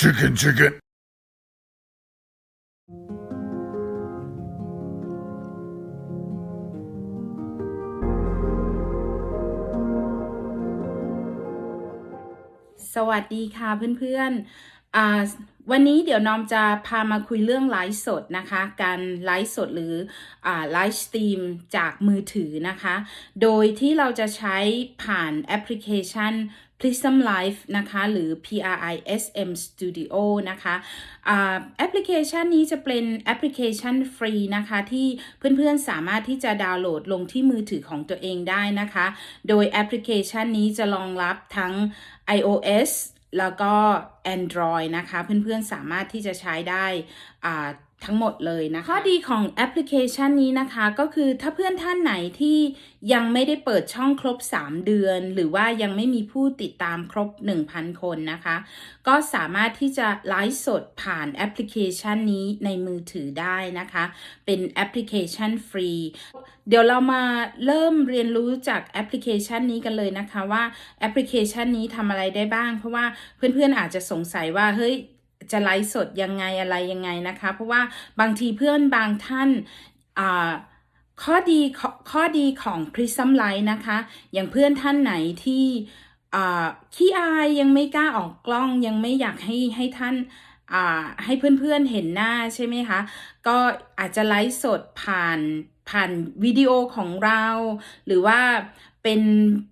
Chicken, chicken. สวัสดีค่ะเพื่อนๆอวันนี้เดี๋ยวน้อมจะพามาคุยเรื่องไลฟ์สดนะคะ การไลฟ์สดหรือไลฟ์สตรีมจากมือถือนะคะ โดยที่เราจะใช้ผ่านแอปพลิเคชัน Prism Live นะคะ หรือ PRISM Studio นะคะอ่าแอปพลิเคชันนี้จะเป็นแอปพลิเคชันฟรีนะคะ ที่เพื่อนๆสามารถที่จะดาวน์โหลดลงที่มือถือของตัวเองได้นะคะ โดยแอปพลิเคชันนี้จะรองรับทั้ง iOS แล้วก็ Android นะคะ เพื่อนๆสามารถที่จะใช้ได้อ่า ทั้งหมดเลยนะคะข้อดีของแอปพลิเคชันนี้นะคะ ก็คือถ้าเพื่อนท่านไหนที่ยังไม่ได้เปิดช่องครบ 3 เดือน หรือว่ายังไม่มีผู้ติดตามครบ 1,000 คนนะคะ ก็สามารถที่จะไลฟ์สดผ่านแอปพลิเคชันนี้ในมือถือได้นะคะ เป็นแอปพลิเคชันฟรี เดี๋ยวเรามาเริ่มเรียนรู้จากแอปพลิเคชันนี้กันเลยนะคะว่าแอปพลิเคชันนี้ทำอะไรได้บ้าง เพราะว่าเพื่อนๆอาจจะสงสัยว่าเฮ้ย จะไลฟ์สดยังไงอะไรยังไงนะคะ เพราะว่าบางทีเพื่อนบางท่านอ่าข้อดีขข้อดีของ Prism Light นะคะ อย่างเพื่อนท่านไหนที่ขี้อายยังไม่กล้าออกกล้องยังไม่อยากให้ให้ท่านให้เพื่อนๆเห็นหน้าใช่ไหมคะ ก็อาจจะไลฟ์สดผ่านผ่านวิดีโอของเรา หรือว่าเป็น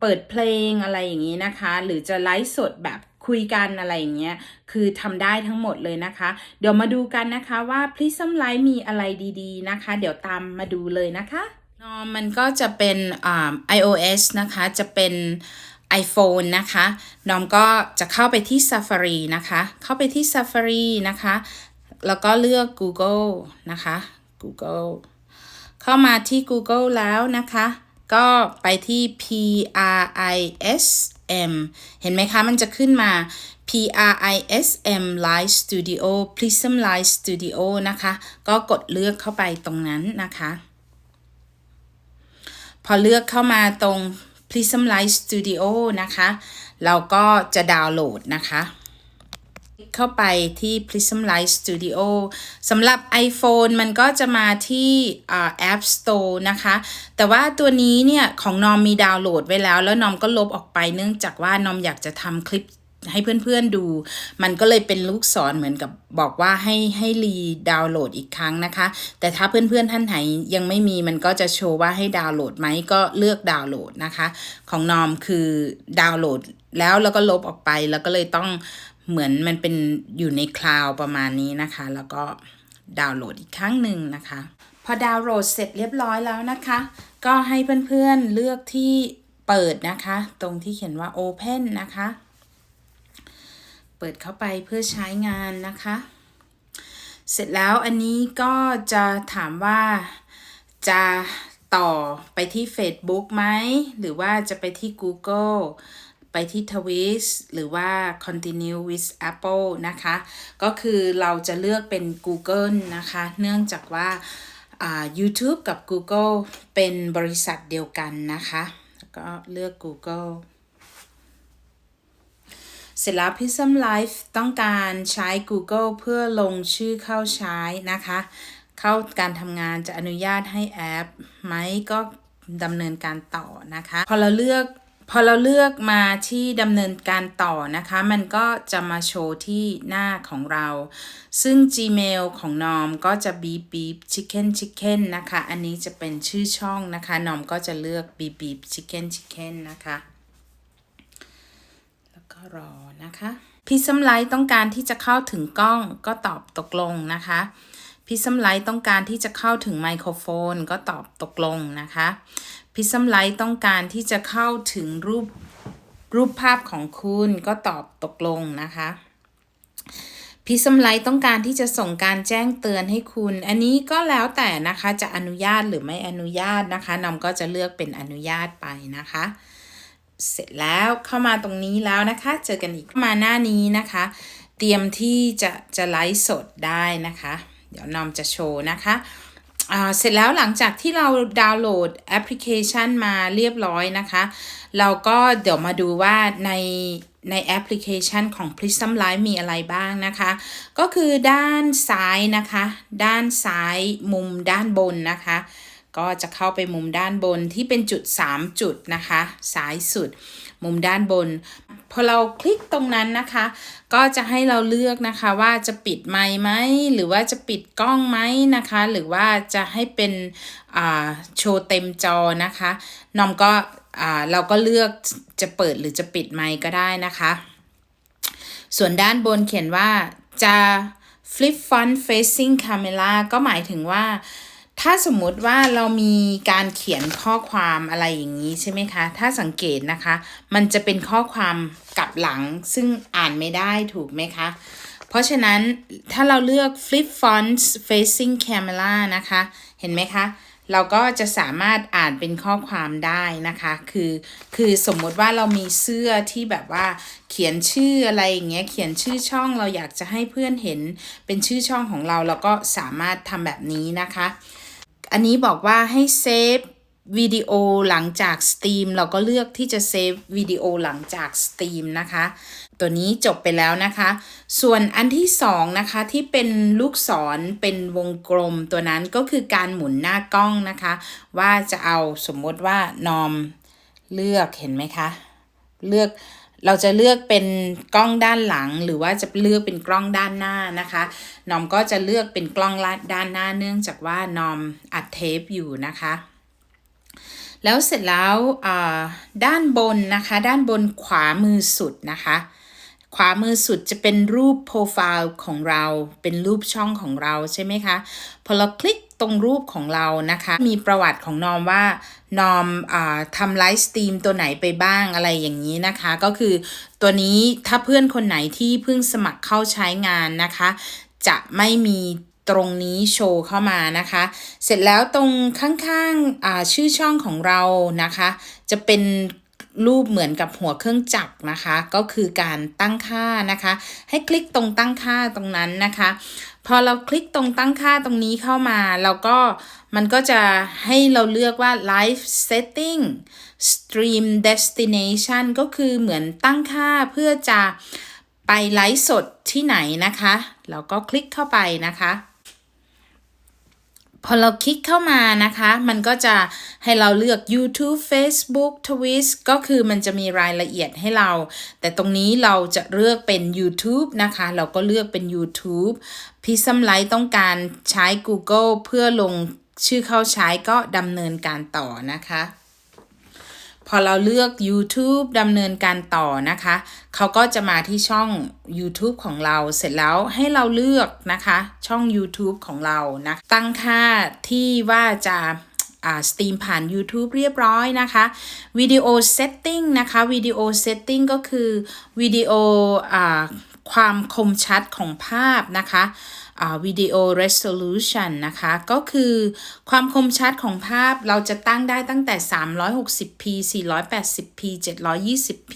เปิดเพลงอะไรอย่างนี้นะคะ หรือจะไลฟ์สดแบบ คุยกันอะไรอย่างเงี้ย คือทำได้ทั้งหมดเลยนะคะ เดี๋ยวมาดูกันนะคะว่า Prism Light มีอะไรดีๆนะคะ เดี๋ยวตามมาดูเลยนะคะนอมันก็จะเป็นอ่า iOS นะคะ จะเป็น iPhone นะคะนอมก็จะเข้าไปที่ Safari นะคะ เข้าไปที่ Safari นะคะ แล้วก็เลือก Google นะคะ Google เข้ามาที่ Google แล้วนะคะ ก็ไปที่ P R I S M เห็นไหมคะ มันจะขึ้นมา P R I S M Live Studio Prism Live Studio นะคะ ก็กดเลือกเข้าไปตรงนั้นนะคะ พอเลือกเข้ามาตรง Prism Live Studio นะคะ เราก็จะดาวน์โหลดนะคะ เข้าไปที่ Prism Light Studio สำหรับ iPhone มันก็จะมาที่ App Store นะคะ แต่ว่าตัวนี้เนี่ยของนอมมีดาวน์โหลดไว้แล้ว แล้วนอมก็ลบออกไปเนื่องจากว่านอมอยากจะทำคลิปให้เพื่อนๆดู มันก็เลยเป็นลูกศรเหมือนกับบอกว่าให้ให้รีดาวน์โหลดอีกครั้งนะคะ แต่ถ้าเพื่อนๆท่านไหนยังไม่มีมันก็จะโชว์ว่าให้ดาวน์โหลดไหมก็เลือกดาวน์โหลดนะคะ ของนอมคือดาวน์โหลดแล้วแล้วก็ลบออกไปแล้วก็เลยต้อง เหมือนมันเป็นอยู่ในคลาวประมาณนี้นะคะ แล้วก็ดาวน์โหลดอีกครั้งหนึ่งนะคะ พอดาวน์โหลดเสร็จเรียบร้อยแล้วนะคะ ก็ให้เพื่อนๆเลือกที่เปิดนะคะ ตรงที่เขียนว่า Open นะคะ เปิดเข้าไปเพื่อใช้งานนะคะ เสร็จแล้วอันนี้ก็จะถามว่าจะต่อไปที่ Facebook ไหม หรือว่าจะไปที่ Google ไปที่ t w i s หรือว่า continue with Apple นะคะ ก็คือเราจะเลือกเป็น Google นะคะ เนื่องจากว่าอ่า YouTube กับ Google เป็นบริษัทเดียวกันนะคะแล้วก็เลือก Google เสร็จแล้ว Prism Life ต้องการใช้ Google เพื่อลงชื่อเข้าใช้นะคะ เข้าการทำงานจะอนุญาตให้แอปไหมก็ดำเนินการต่อนะคะ พอเราเลือก พอเราเลือกมาที่ดำเนินการต่อนะคะ มันก็จะมาโชว์ที่หน้าของเรา ซึ่ง Gmail ของนอมก็จะ beep beep chicken chicken นะคะ อันนี้จะเป็นชื่อช่องนะคะนอมก็จะเลือก beep beep chicken chicken นะคะ แล้วก็รอนะคะพิซัมไลท์ต้องการที่จะเข้าถึงกล้องก็ตอบตกลงนะคะพิซัมไลท์ต้องการที่จะเข้าถึงไมโครโฟนก็ตอบตกลงนะคะ พิซัมไลท์ต้องการที่จะเข้าถึงรูปรูปภาพของคุณก็ตอบตกลงนะคะพิซัมไลท์ต้องการที่จะส่งการแจ้งเตือนให้คุณ อันนี้ก็แล้วแต่นะคะจะอนุญาตหรือไม่อนุญาตนะคะนอมก็จะเลือกเป็นอนุญาตไปนะคะ เสร็จแล้วเข้ามาตรงนี้แล้วนะคะ เจอกันอีกมาหน้านี้นะคะ เตรียมที่จะจะไลฟ์สดได้นะคะ เดี๋ยวนอมจะโชว์นะคะ เสร็จแล้วหลังจากที่เราดาวน์โหลดแอปพลิเคชันมาเรียบร้อยนะคะ เราก็เดี๋ยวมาดูว่าในในแอปพลิเคชันของ Prism Live มีอะไรบ้างนะคะ ก็คือด้านซ้ายนะคะ ด้านซ้ายมุมด้านบนนะคะ ก็จะเข้าไปมุมด้านบนที่เป็นจุด 3 จุดนะคะ ซ้ายสุด มุมด้านบน พอเราคลิกตรงนั้นนะคะ ก็จะให้เราเลือกนะคะว่าจะปิดไมค์ไหมหรือว่าจะปิดกล้องไหมนะคะ หรือว่าจะให้เป็นโชว์เต็มจอนะคะนอมก็เราก็เลือกจะเปิดหรือจะปิดไมค์ก็ได้นะคะ ส่วนด้านบนเขียนว่าจะ flip front facing camera ก็หมายถึงว่า ถ้าสมมุติว่าเรามีการเขียนข้อความอะไรอย่างนี้ใช่ไหมคะ ถ้าสังเกตนะคะ มันจะเป็นข้อความกลับหลังซึ่งอ่านไม่ได้ถูกไหมคะ เพราะฉะนั้นถ้าเราเลือก flip font facing camera นะคะ เห็นไหมคะ เราก็จะสามารถอ่านเป็นข้อความได้นะคะ คือ คือสมมติว่าเรามีเสื้อที่แบบว่าเขียนชื่ออะไรอย่างเงี้ย เขียนชื่อช่องเราอยากจะให้เพื่อนเห็นเป็นชื่อช่องของเรา เราก็สามารถทำแบบนี้นะคะ อันนี้บอกว่าให้เซฟวิดีโอหลังจากสตรีมเราก็เลือกที่จะเซฟวิดีโอหลังจากสตรีมนะคะ ตัวนี้จบไปแล้วนะคะ ส่วนอันที่สองนะคะที่เป็นลูกศรเป็นวงกลมตัวนั้นก็คือการหมุนหน้ากล้องนะคะ ว่าจะเอาสมมติว่านอมเลือกเห็นไหมคะ เลือก เราจะเลือกเป็นกล้องด้านหลัง หรือว่าจะเลือกเป็นกล้องด้านหน้านะคะนอมก็จะเลือกเป็นกล้องด้านหน้าเนื่องจากว่านอมอัดเทปอยู่นะคะ แล้วเสร็จแล้วด้านบนนะคะ ด้านบนขวามือสุดนะคะขวามือสุดจะเป็นรูปโปรไฟล์ของเรา เป็นรูปช่องของเราใช่ไหมคะ พอเราคลิกตรงรูปของเรานะคะ มีประวัติของนอมว่านอมอทำไลฟ์สตรีมตัวไหนไปบ้างอะไรอย่างนี้นะคะ ก็คือตัวนี้ถ้าเพื่อนคนไหนที่เพิ่งสมัครเข้าใช้งานนะคะ จะไม่มีตรงนี้โชว์เข้ามานะคะ เสร็จแล้วตรงข้างๆชื่อช่องของเรานะคะ จะเป็น รูปเหมือนกับหัวเครื่องจักรนะคะ ก็คือการตั้งค่านะคะ ให้คลิกตรงตั้งค่าตรงนั้นนะคะ พอเราคลิกตรงตั้งค่าตรงนี้เข้ามาเราก็มันก็จะให้เราเลือกว่า live setting stream destination ก็คือเหมือนตั้งค่าเพื่อจะไปไลฟ์สดที่ไหนนะคะ เราก็คลิกเข้าไปนะคะ พอเราคลิกเข้ามานะคะ มันก็จะให้เราเลือก YouTube Facebook Twitch ก็คือมันจะมีรายละเอียดให้เรา แต่ตรงนี้เราจะเลือกเป็น YouTube นะคะ เราก็เลือกเป็น YouTube พิซัมไลท์ต้องการใช้ Google เพื่อลงชื่อเข้าใช้ก็ดำเนินการต่อนะคะ พอเราเลือก YouTube ดำเนินการต่อนะคะ เขาก็จะมาที่ช่อง YouTube ของเรา เสร็จแล้วให้เราเลือกนะคะ ช่อง YouTube ของเรานะตั้งค่าที่ว่าจะสตรีมผ่าน YouTube เรียบร้อยนะคะวิดีโอเซตติ้งนะคะวิดีโอเซตติ้งก็คือวิดีโอความคมชัดของภาพนะคะ วิดีโอ resolution นะคะ ก็คือความคมชัดของภาพเราจะตั้งได้ตั้งแต่ 360p 480p 720p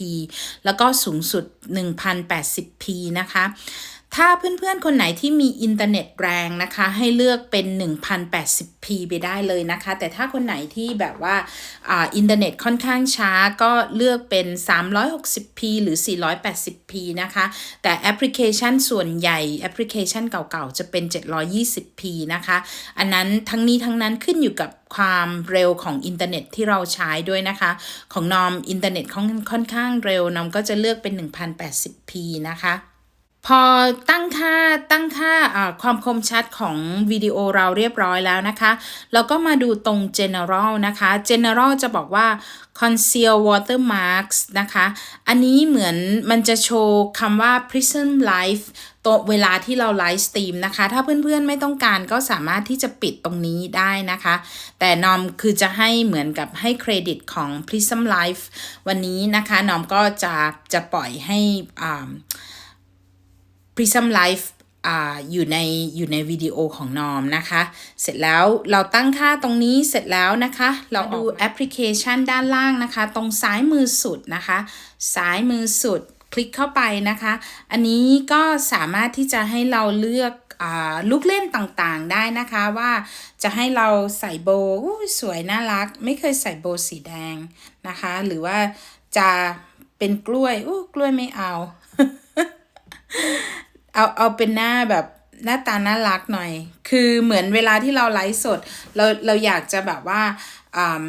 แล้วก็สูงสุด 1080p นะคะ ถ้าเพื่อนๆ คนไหนที่มีอินเทอร์เน็ตแรงนะคะ ให้เลือกเป็น 1080p ไปได้เลยนะคะ แต่ถ้าคนไหนที่แบบว่าอ่าอินเทอร์เน็ตค่อนข้างช้าก็เลือกเป็น 360p หรือ 480p นะคะ แต่แอปพลิเคชันส่วนใหญ่แอปพลิเคชันเก่าๆ จะเป็น 720p นะคะ อันนั้นทั้งนี้ทั้งนั้นขึ้นอยู่กับความเร็วของอินเทอร์เน็ตที่เราใช้ด้วยนะคะ ของนอมอินเทอร์เน็ตค่อนข้างเร็วนอมก็จะเลือกเป็น 1080p นะคะ พอตั้งค่าตั้งค่าความคมชัดของวิดีโอเราเรียบร้อยแล้วนะคะเราก็มาดูตรง general นะคะ general จะบอกว่า conceal watermarks นะคะ อันนี้เหมือนมันจะโชว์คำว่า prism live ตัวเวลาที่เราไลฟ์สตรีมนะคะ ถ้าเพื่อนๆไม่ต้องการก็สามารถที่จะปิดตรงนี้ได้นะคะ แต่นอมคือจะให้เหมือนกับให้เครดิตของ prism live วันนี้นะคะนอมก็จะจะปล่อยให้อ่า Prism Life ออยู่ในอยู่ในวิดีโอของนอมนะคะ เสร็จแล้วเราตั้งค่าตรงนี้เสร็จแล้วนะคะ เราดูแอปพลิเคชันด้านล่างนะคะ ตรงซ้ายมือสุดนะคะ ซ้ายมือสุดคลิกเข้าไปนะคะ อันนี้ก็สามารถที่จะให้เราเลือกลูกเล่นต่างๆได้นะคะว่าจะให้เราใส่โบว์สวยน่ารัก ไม่เคยใส่โบว์สีแดงนะคะ หรือว่าจะเป็นกล้วยโอ้กล้วยไม่เอา เอาเอาเป็นหน้าแบบหน้าตาน่ารักหน่อย คือเหมือนเวลาที่เราไลฟ์สด เราเราอยากจะแบบว่าอ่า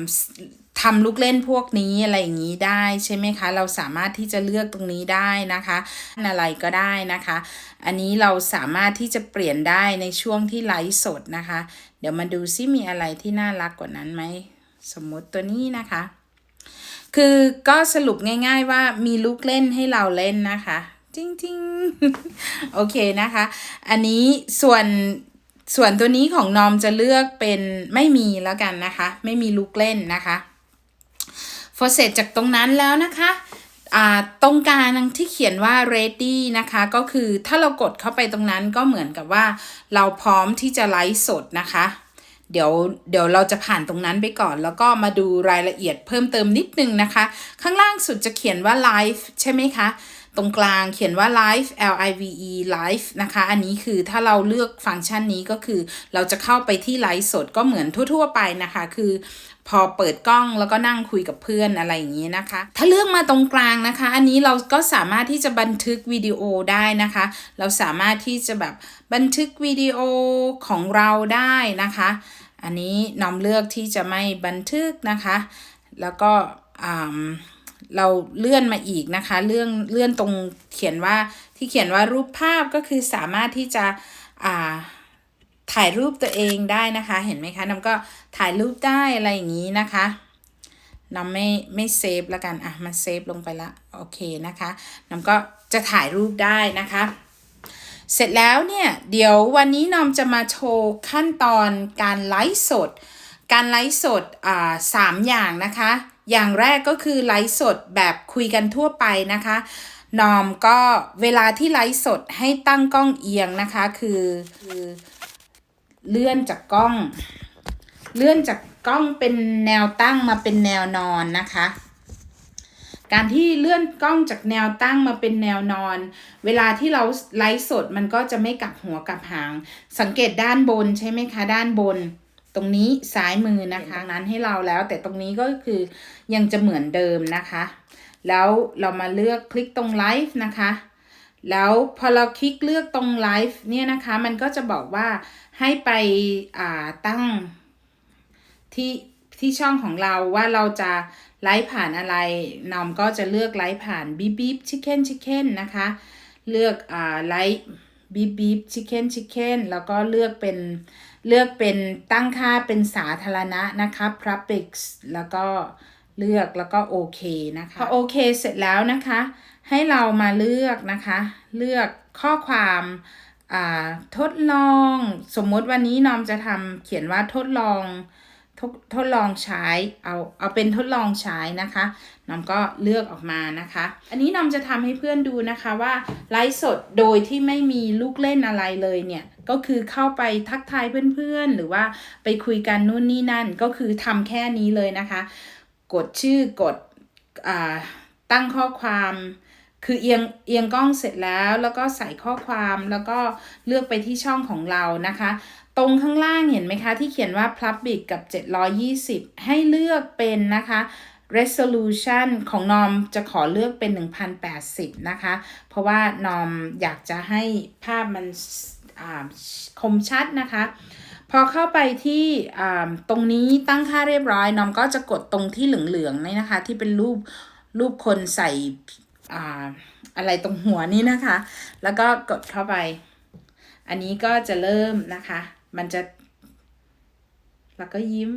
ทำลูกเล่นพวกนี้อะไรอย่างนี้ได้ใช่ไหมคะ เราสามารถที่จะเลือกตรงนี้ได้นะคะ อะไรก็ได้นะคะ อันนี้เราสามารถที่จะเปลี่ยนได้ในช่วงที่ไลฟ์สดนะคะ เดี๋ยวมาดูซิมีอะไรที่น่ารักกว่านั้นไหม สมมติตัวนี้นะคะ คือก็สรุปง่าย ๆ ว่ามีลูกเล่นให้เราเล่นนะคะ จริงๆโอเคนะคะ อันนี้ส่วนส่วนตัวนี้ของนอมจะเลือกเป็นไม่มีแล้วกันนะคะ ไม่มีลูกเล่นนะคะพอเสร็จจากตรงนั้นแล้วนะคะอ่าตรงกลางที่เขียนว่า ready นะคะ ก็คือถ้าเรากดเข้าไปตรงนั้นก็เหมือนกับว่า เราพร้อมที่จะไลฟ์สดนะคะ เดี๋ยวเดี๋ยวเราจะผ่านตรงนั้นไปก่อน แล้วก็มาดูรายละเอียดเพิ่มเติมนิดนึงนะคะ ข้างล่างสุดจะเขียนว่า live ใช่ไหมคะ ตรงกลางเขียนว่า live L I V E live นะคะ อันนี้คือถ้าเราเลือกฟังก์ชันนี้ก็คือ เราจะเข้าไปที่ไลฟ์สดก็เหมือนทั่ว ๆ ไปนะคะ คือพอเปิดกล้องแล้วก็นั่งคุยกับเพื่อนอะไรอย่างนี้นะคะ ถ้าเลือกมาตรงกลางนะคะ อันนี้เราก็สามารถที่จะบันทึกวิดีโอได้นะคะ เราสามารถที่จะแบบบันทึกวิดีโอของเราได้นะคะ อันนี้น้อมเลือกที่จะไม่บันทึกนะคะ แล้วก็ เราเลื่อนมาอีกนะคะเลื่อนเลื่อนตรงเขียนว่าที่เขียนว่ารูปภาพก็คือสามารถที่จะอ่าถ่ายรูปตัวเองได้นะคะ เห็นไหมคะน้ำก็ถ่ายรูปได้อะไรอย่างนี้นะคะน้ำไม่ไม่เซฟแล้วกันอะมันเซฟลงไปละโอเคนะคะน้ำก็จะถ่ายรูปได้นะคะ เสร็จแล้วเนี่ยเดี๋ยววันนี้น้อมจะมาโชว์ขั้นตอนการไลฟ์สด การไลฟ์สดอ่าสามอย่างนะคะ อย่างแรกก็คือไลฟ์สดแบบคุยกันทั่วไปนะคะนอมก็เวลาที่ไลฟ์สดให้ตั้งกล้องเอียงนะคะ คือคือเลื่อนจากกล้อง เลื่อนจากกล้องเป็นแนวตั้งมาเป็นแนวนอนนะคะ การที่เลื่อนกล้องจากแนวตั้งมาเป็นแนวนอน เวลาที่เราไลฟ์สดมันก็จะไม่กลับหัวกลับหาง สังเกตด้านบนใช่ไหมคะ ด้านบน ตรงนี้ซ้ายมือนะคะ นั้นให้เราแล้ว แต่ตรงนี้ก็คือยังจะเหมือนเดิมนะคะ แล้วเรามาเลือกคลิกตรงไลฟ์นะคะ แล้วพอเราคลิกเลือกตรงไลฟ์เนี่ยนะคะ มันก็จะบอกว่าให้ไปอ่าตั้งที่ที่ช่องของเราว่าเราจะไลฟ์ผ่านอะไรนอมก็จะเลือกไลฟ์ผ่านบีบีชิคเก้นชิคเก้นนะคะ เลือกอ่าไลฟ์บีบีชิคเก้นชิคเก้นแล้วก็เลือกเป็น เลือกเป็นตั้งค่าเป็นสาธารณะนะคะ public แล้วก็เลือกแล้วก็โอเคนะคะพอโอเคเสร็จแล้วนะคะ ให้เรามาเลือกนะคะ เลือกข้อความทดลองสมมติวันนี้นอมจะทำเขียนว่าทดลองทดทดลองใช้เอาเอาเป็นทดลองใช้นะคะนอมก็เลือกออกมานะคะ อันนี้นอมจะทำให้เพื่อนดูนะคะว่าไลฟ์สดโดยที่ไม่มีลูกเล่นอะไรเลยเนี่ย ก็คือเข้าไปทักทายเพื่อนๆ หรือว่าไปคุยกันนู่นนี่นั่น ก็คือทำแค่นี้เลยนะคะ กดชื่อกดตั้งข้อความคือเอียงเอียงกล้องเสร็จแล้วแล้วก็ใส่ข้อความแล้วก็เลือกไปที่ช่องของเรานะคะ ตรงข้างล่างเห็นไหมคะที่เขียนว่า public กับ 720 ให้เลือกเป็นนะคะ resolution ของนอมจะขอเลือกเป็น 1080 นะคะ เพราะว่านอมอยากจะให้ภาพมัน คมชัดนะคะ พอเข้าไปที่ตรงนี้ตั้งค่าเรียบร้อยน้อมก็จะกดตรงที่เหลืองๆนี่นะคะ ที่เป็นรูปรูปคนใส่อ่าอะไรตรงหัวนี้นะคะ แล้วก็กดเข้าไป อันนี้ก็จะเริ่มนะคะ มันจะ แล้วก็ยิ้ม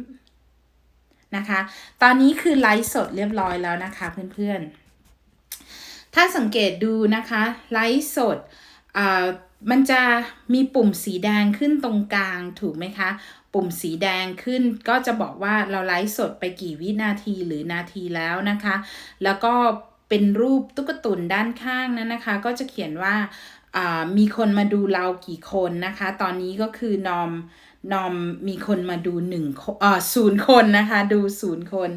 นะคะ ตอนนี้คือไลฟ์สดเรียบร้อยแล้วนะคะเพื่อนๆ ถ้าสังเกตดูนะคะไลฟ์สดอ่า มันจะมีปุ่มสีแดงขึ้นตรงกลางถูกไหมคะ ปุ่มสีแดงขึ้นก็จะบอกว่าเราไลฟ์สดไปกี่วินาทีหรือนาทีแล้วนะคะ แล้วก็เป็นรูปตุ๊กตุนด้านข้างนั้นนะคะ ก็จะเขียนว่ามีคนมาดูเรากี่คนนะคะ ตอนนี้ก็คือนอมนอมมีคนมาดูหนึ่งอ่าศูนย์คนนะคะ ดูศูนย์คน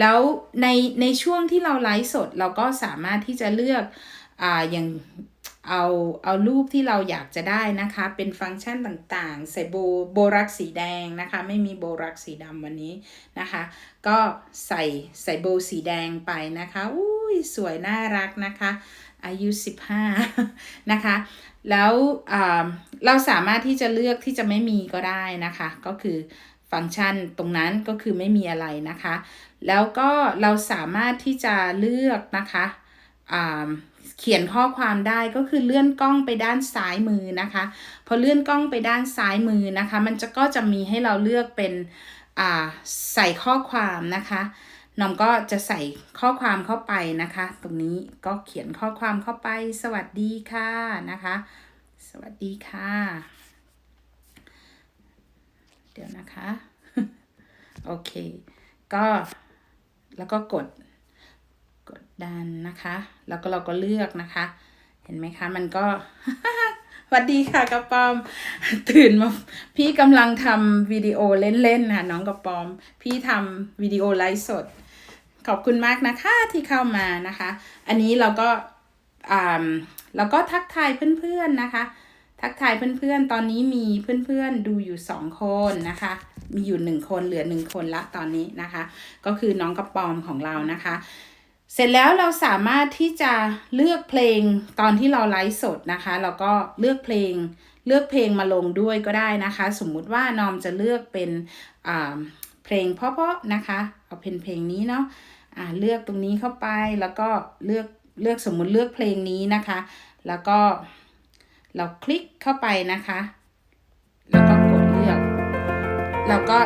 แล้วในในช่วงที่เราไลฟ์สดเราก็สามารถที่จะเลือกอ่าอย่าง เอาเอารูปที่เราอยากจะได้นะคะ เป็นฟังก์ชันต่างๆ ใส่โบโบรักสีแดงนะคะ ไม่มีโบรักสีดำวันนี้นะคะ ก็ใส่ใส่โบสีแดงไปนะคะอู้ยสวยน่ารักนะคะ อายุ 15 นะคะ แล้วอ่าเราสามารถที่จะเลือกที่จะไม่มีก็ได้นะคะ ก็คือฟังก์ชันตรงนั้นก็คือไม่มีอะไรนะคะ แล้วก็เราสามารถที่จะเลือกนะคะอ่า เขียนข้อความได้ก็คือเลื่อนกล้องไปด้านซ้ายมือนะคะ พอเลื่อนกล้องไปด้านซ้ายมือนะคะ มันจะก็จะมีให้เราเลือกเป็นใส่ข้อความนะคะน้องก็จะใส่ข้อความเข้าไปนะคะ ตรงนี้ก็เขียนข้อความเข้าไป สวัสดีค่ะนะคะ สวัสดีค่ะ เดี๋ยวนะคะ โอเค ก็แล้วก็กด กดดันนะคะ แล้วก็เราก็เลือกนะคะ เห็นไหมคะ มันก็สวัสดีค่ะกระปอม ตื่นมาพี่กำลังทำวิดีโอเล่นๆค่ะน้องกระปอม พี่ทำวิดีโอไลฟ์สด ขอบคุณมากนะคะที่เข้ามานะคะ อันนี้เราก็อ่าเราก็ทักทายเพื่อนๆนะคะ ทักทายเพื่อนๆ ตอนนี้มีเพื่อนๆดูอยู่สองคนนะคะ มีอยู่หนึ่งคนเหลือหนึ่งคนละตอนนี้นะคะ ก็คือน้องกระปอมของเรานะคะ เสร็จแล้วเราสามารถที่จะเลือกเพลงตอนที่เราไลฟ์สดนะคะเราก็เลือกเพลงเลือกเพลงมาลงด้วยก็ได้นะคะ สมมุติว่านอมจะเลือกเป็นอ่าเพลงเพราะๆนะคะเอาเป็นเพลงนี้เนาะอ่าเลือกตรงนี้เข้าไปแล้วก็เลือกเลือกสมมุติเลือกเพลงนี้นะคะ แล้วก็เราคลิกเข้าไปนะคะ แล้วก็กดเลือกแล้วก็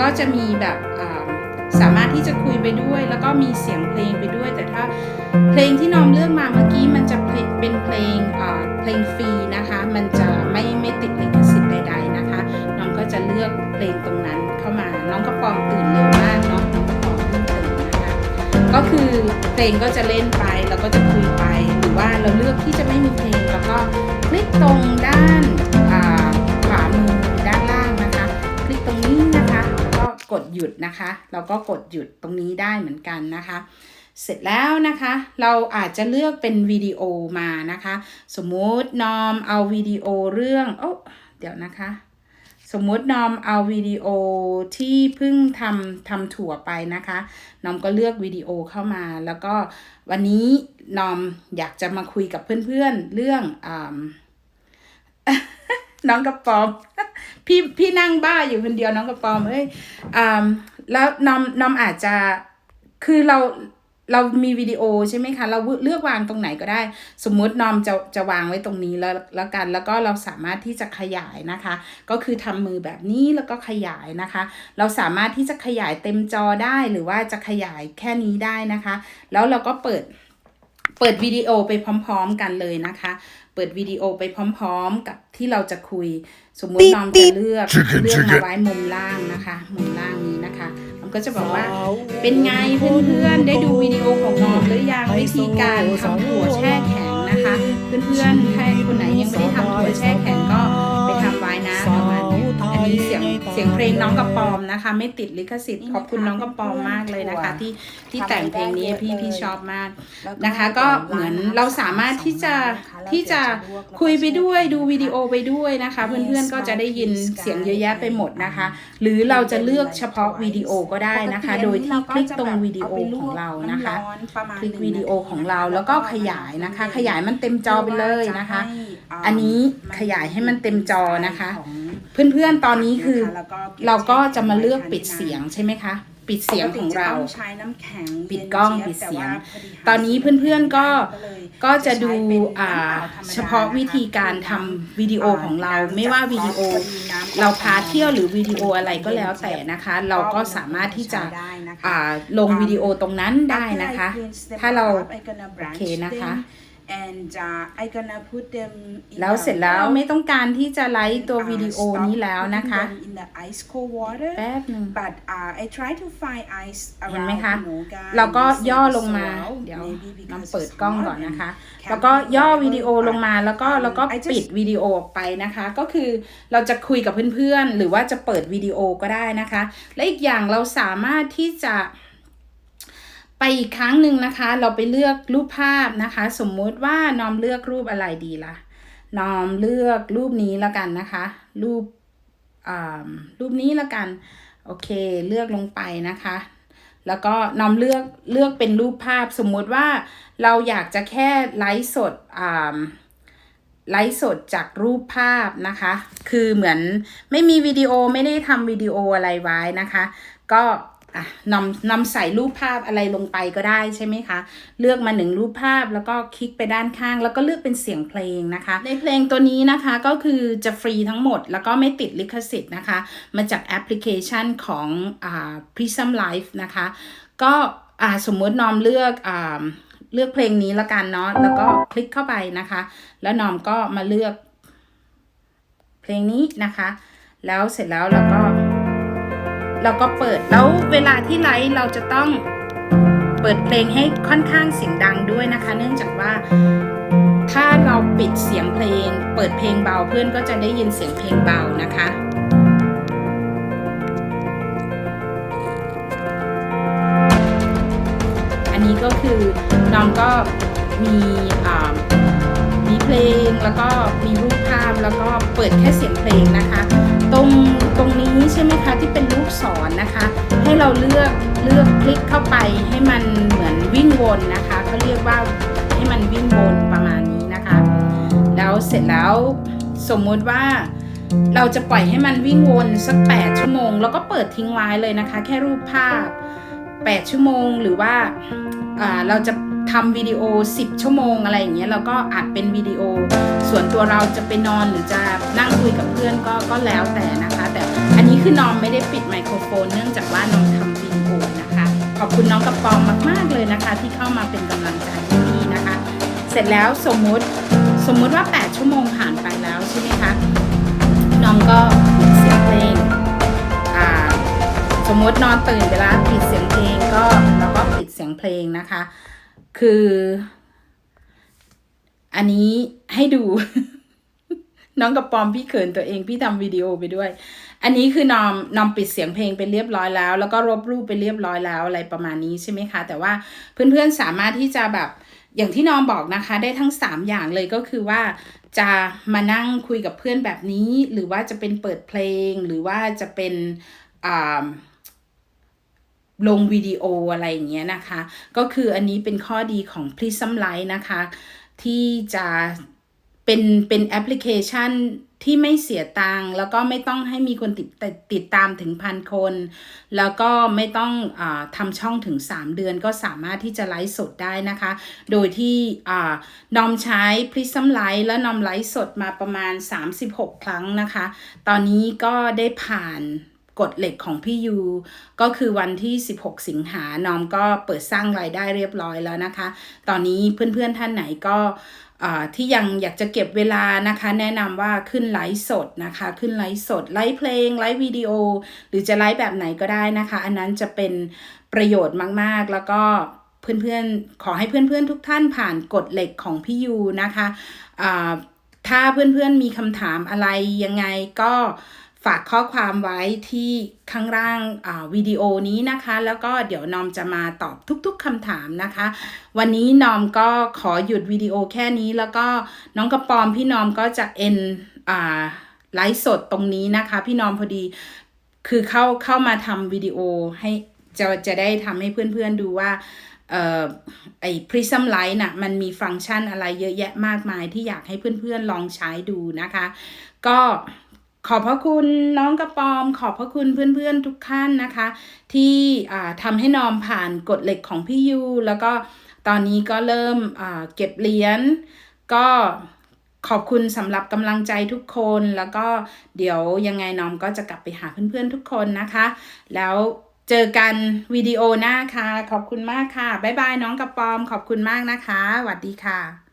ก็จะมีแบบอ่า สามารถที่จะคุยไปด้วย แล้วก็มีเสียงเพลงไปด้วย แต่ถ้าเพลงที่น้อมเลือกมาเมื่อกี้มันจะเป็นเพลงเพลงฟรีนะคะ มันจะไม่ไม่ติดลิขสิทธิ์ใด ๆนะคะ น้องก็จะเลือกเพลงตรงนั้นเข้ามา น้องกระปอมตื่นเร็วมากเนาะน้องกระปอมเพิ่งตื่นนะคะ ก็คือเพลงก็จะเล่นไปแล้วก็จะคุยไป หรือว่าเราเลือกที่จะไม่มีเพลงแล้วก็คลิกตรงด้ หยุดนะคะ เราก็กดหยุดตรงนี้ได้เหมือนกันนะคะ เสร็จแล้วนะคะ เราอาจจะเลือกเป็นวิดีโอมานะคะ สมมุตินอมเอาวิดีโอเรื่องโอ้เดี๋ยวนะคะ สมมุตินอมเอาวิดีโอที่เพิ่งทำทำถั่วไปนะคะนอมก็เลือกวิดีโอเข้ามา แล้วก็วันนี้นอมอยากจะมาคุยกับเพื่อนๆเรื่องอน้องกระปอม พี่พี่นั่งบ้าอยู่คนเดียวน้องกระปอมเอ้ยอ่าแล้วน้องน้องอาจจะคือเราเรามีวิดีโอใช่ไหมคะ เราเลือกวางตรงไหนก็ได้ สมมุตินอมจะจะวางไว้ตรงนี้แล้วแล้วกัน แล้วก็เราสามารถที่จะขยายนะคะ ก็คือทำมือแบบนี้แล้วก็ขยายนะคะ เราสามารถที่จะขยายเต็มจอได้หรือว่าจะขยายแค่นี้ได้นะคะ แล้วเราก็เปิดเปิดวิดีโอไปพร้อม ๆ กันเลยนะคะ เปิดวิดีโอไปพร้อมๆ กับที่เราจะคุย สมมุติน้อมจะเลือก Chicken เลือกมา chicken ไว้มุมล่างนะคะ มุมล่างนี้นะคะน้อมก็จะบอกว่าเป็นไงเพื่อนๆได้ดูวิดีโอของน้องหรือยังวิธีการทำถั่วแช่แข็งนะคะ เพื่อนๆถ้าคนไหนยังไม่ได้ทำถั่วแช่แข็งก็ เนี้ยอันนี้เสียงเสียงเพลงน้องกระปอมนะคะ ไม่ติดลิขสิทธิ์ขอบคุณน้องกระปอมมากเลยนะคะ ที่ที่แต่งเพลงนี้ให้พี่พี่ชอบมากนะคะ ก็เหมือนเราสามารถที่จะที่จะคุยไปด้วยดูวิดีโอไปด้วยนะคะ เพื่อนๆก็จะได้ยินเสียงเยอะแยะไปหมดนะคะ หรือเราจะเลือกเฉพาะวิดีโอก็ได้นะคะ โดยที่คลิกตรงวิดีโอของเรานะคะคลิกวิดีโอของเราแล้วก็ขยายนะคะ ขยายมันเต็มจอไปเลยนะคะ อันนี้ขยายให้มันเต็มจอนะคะ เพื่อนๆตอนนี้คือเราก็จะมาเลือกปิดเสียงใช่ไหมคะ ปิดเสียงของเราใช้น้ำแข็งปิดกล้องปิดเสียง ตอนนี้เพื่อนๆก็ก็จะดูอ่าเฉพาะวิธีการทำวิดีโอของเราไม่ว่าวิดีโอ เราพาเที่ยวหรือวิดีโออะไรก็แล้วแต่นะคะ เราก็สามารถที่จะอ่าลงวิดีโอตรงนั้นได้นะคะ ถ้าเราโอเคนะคะ and uh, I gonna put them in แล้ว the เสร็จแล้ว bowl ไม่ต้องการที่จะไลฟ์ตัว and, uh, วิดีโอ stop นี้แล้วนะคะ putting them in the ice cold water แป๊บหนึ่ง but uh, I try to find ice เห็นไหม around คะ you know, guys เราก็ย่อลงมา so เดี๋ยว maybe น้ำ because เปิด it's กล้อง hot ก่อนนะคะ and แล้วก็ can't ย่อ put วิดีโอ whatever, ลงมาแล้วก็ um, แล้วก็ I just ปิดวิดีโอออกไปนะคะ ก็คือเราจะคุยกับเพื่อนๆ หรือว่าจะเปิดวิดีโอก็ได้นะคะ และอีกอย่างเราสามารถที่จะ ไปอีกครั้งหนึ่งนะคะ เราไปเลือกรูปภาพนะคะ สมมุติว่านอมเลือกรูปอะไรดีล่ะนอมเลือกรูปนี้แล้วกันนะคะ รูปอ่ารูปนี้แล้วกัน โอเคเลือกลงไปนะคะ แล้วก็นอมเลือกเลือกเป็นรูปภาพสมมุติว่าเราอยากจะแค่ไลฟ์สดอ่าไลฟ์สดจากรูปภาพนะคะ คือเหมือนไม่มีวิดีโอไม่ได้ทำวิดีโออะไรไว้นะคะ ก็ อะนำนำใส่รูปภาพอะไรลงไปก็ได้ใช่ไหมคะ เลือกมาหนึ่งรูปภาพแล้วก็คลิกไปด้านข้าง แล้วก็เลือกเป็นเสียงเพลงนะคะ ในเพลงตัวนี้นะคะก็คือจะฟรีทั้งหมด แล้วก็ไม่ติดลิขสิทธิ์นะคะ มาจากแอปพลิเคชันของอ่า Prism Life นะคะ ก็อ่าสมมตินอมเลือกอ่าเลือกเพลงนี้ละกันเนาะแล้วก็คลิกเข้าไปนะคะ แล้วนอมก็มาเลือก เพลงนี้นะคะ แล้วเสร็จแล้วเราก็ เราก็เปิดแล้วเวลาที่ไลฟ์เราจะต้องเปิดเพลงให้ค่อนข้างเสียงดังด้วยนะคะ เนื่องจากว่าถ้าเราปิดเสียงเพลง เปิดเพลงเบาเพื่อนก็จะได้ยินเสียงเพลงเบานะคะอันนี้ก็คือน้องก็มีมีเพลงแล้วก็มีรูปภาพแล้วก็เปิดแค่เสียงเพลงนะคะ ตรง ตรงนี้ใช่ไหมคะที่เป็นลูกศรนนะคะ ให้เราเลือกเลือกคลิกเข้าไปให้มันเหมือนวิ่งวนนะคะเขาเรียกว่าให้มันวิ่งวนประมาณนี้นะคะ แล้วเสร็จแล้วสมมุติว่าเราจะปล่อยให้มันวิ่งวนสัก 8 ชั่วโมง แล้วก็เปิดทิ้งไว้เลยนะคะ แค่รูปภาพ 8 ชั่วโมงหรือว่าอ่าเราจะ ทำวิดีโอ 10 ชั่วโมงอะไรอย่างเงี้ยเราก็อัดเป็นวิดีโอ ส่วนตัวเราจะไปนอนหรือจะนั่งคุยกับเพื่อนก็ก็แล้วแต่นะคะ แต่อันนี้คือนอมไม่ได้ปิดไมโครโฟน เนื่องจากว่าน้องทำวิดีโอนะคะ ขอบคุณน้องกระปอมมาก ๆ เลยนะคะ ที่เข้ามาเป็นกำลังใจให้พี่นะคะ เสร็จแล้วสมมุติสมมุติว่า 8 ชั่วโมงผ่านไปแล้วใช่ไหมคะน้องก็ปิดเสียงเพลงอ่าสมมตินอนตื่นเวลาปิดเสียงเพลงก็เราก็ปิดเสียงเพลงนะคะ คือ อันนี้ให้ดู น้องกับปอมพี่เขินตัวเองพี่ทำวิดีโอไปด้วย อันนี้คือนอมนอมปิดเสียงเพลงไปเรียบร้อยแล้ว แล้วก็ลบรูปไปเรียบร้อยแล้วอะไรประมาณนี้ใช่ไหมคะ แต่ว่าเพื่อนๆสามารถที่จะแบบอย่างที่นอมบอกนะคะ ได้ทั้ง 3 อย่างเลยก็คือว่าจะมานั่งคุยกับเพื่อนแบบนี้ หรือว่าจะเป็นเปิดเพลง หรือว่าจะเป็นอ่า ลงวิดีโออะไรอย่างเงี้ยนะคะ ก็คืออันนี้เป็นข้อดีของ Prism Light นะคะ ที่จะเป็นเป็นแอปพลิเคชันที่ไม่เสียตังค์แล้วก็ไม่ต้องให้มีคนติดติดติดตามถึงพันคน แล้วก็ไม่ต้องอทำช่องถึง 3 เดือนก็สามารถที่จะไลฟ์สดได้นะคะ โดยที่นอมใช้ Prism Light และนอมไลฟ์สดมาประมาณ 36 ครั้งนะคะ ตอนนี้ก็ได้ผ่าน กฎเหล็กของพี่ยู ก็คือวันที่ 16 สิงหานอมก็เปิดสร้างรายได้เรียบร้อยแล้วนะคะ ตอนนี้เพื่อนๆท่านไหนก็ที่ยังอยากจะเก็บเวลานะคะ แนะนำว่าขึ้นไลฟ์สดนะคะ ขึ้นไลฟ์สดไลฟ์เพลงไลฟ์วิดีโอ หรือจะไลฟ์แบบไหนก็ได้นะคะ อันนั้นจะเป็นประโยชน์มากๆ แล้วก็เพื่อนๆ ขอให้เพื่อนๆทุกท่านผ่านกฎเหล็กของพี่ยูนะคะ ถ้าเพื่อนๆมีคำถามอะไรยังไงก็ากข้อความไว้ที่ข้างล่างาวิดีโอนี้นะคะ แล้วก็เดี๋ยวนอมจะมาตอบทุกๆคำถามนะคะ วันนี้นอมก็ขอหยุดวิดีโอแค่นี้แล้วก็น้องกระปอมพี่นอมก็จะเอ็นไลฟ์สดตรงนี้นะคะ พี่นอมพอดีคือเข้าเข้ามาทำวิดีโอให้จะจะได้ทำให้เพื่อนๆดูว่าออไอ้ Prism Light น่ะมันมีฟังก์ชันอะไรเยอะแยะมากมายที่อยากให้เพื่อนๆลองใช้ดูนะคะ ก็ ขอบพระคุณน้องกระปอม ขอบพระคุณเพื่อนๆทุกท่านนะคะ ที่ทำให้นอมผ่านกฎเหล็กของพี่ยู แล้วก็ตอนนี้ก็เริ่มเก็บเหรียญก็ขอบคุณสำหรับกำลังใจทุกคนแล้วก็เดี๋ยวยังไงน้อมก็จะกลับไปหาเพื่อนๆทุกคนนะคะ แล้วเจอกันวิดีโอหน้าค่ะ ขอบคุณมากค่ะ บ๊ายบายน้องกระปอม ขอบคุณมากนะคะสวัสดีค่ะ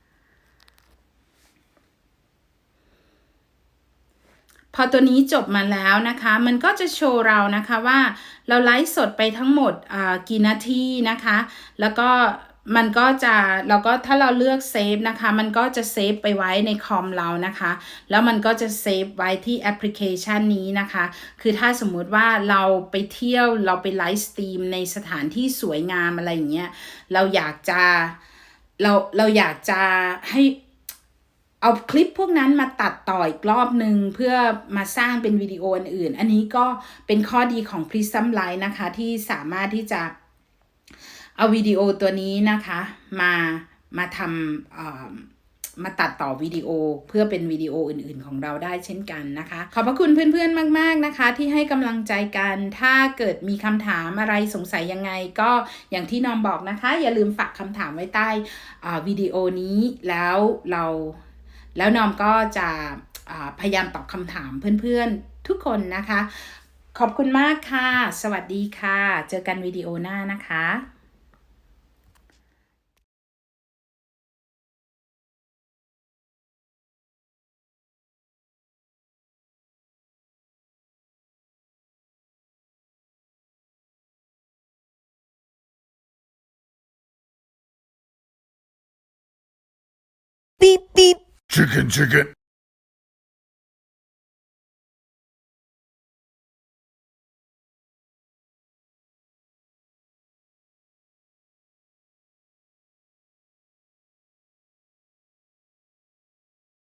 พอตัวนี้จบมาแล้วนะคะ มันก็จะโชว์เรานะคะว่าเราไลฟ์สดไปทั้งหมดกี่นาทีนะคะ แล้วก็มันก็จะเราก็ถ้าเราเลือกเซฟนะคะ มันก็จะเซฟไปไว้ในคอมเรานะคะ แล้วมันก็จะเซฟไว้ที่แอปพลิเคชันนี้นะคะ คือถ้าสมมุติว่าเราไปเที่ยวเราไปไลฟ์สตรีมในสถานที่สวยงามอะไรอย่างเงี้ยเราอยากจะเราเราอยากจะให้ เอาคลิปพวกนั้นมาตัดต่ออีกรอบหนึ่งเพื่อมาสร้างเป็นวิดีโออื่น อันนี้ก็เป็นข้อดีของ Prism Light นะคะที่สามารถที่จะเอาวิดีโอตัวนี้นะคะมามาทำเอ่อมาตัดต่อวิดีโอเพื่อเป็นวิดีโออื่นๆของเราได้เช่นกันนะคะ ขอบพระคุณเพื่อนๆมาก ๆนะคะ ที่ให้กำลังใจกัน ถ้าเกิดมีคำถามอะไรสงสัยยังไง ก็อย่างที่นอมบอกนะคะ อย่าลืมฝากคำถามไว้ใต้อ่าวิดีโอนี้แล้วเรา แล้วนอมก็จะพยายามตอบคำถามเพื่อนๆทุกคนนะคะ ขอบคุณมากค่ะ สวัสดีค่ะ เจอกันวิดีโอหน้านะคะ Chicken, chicken.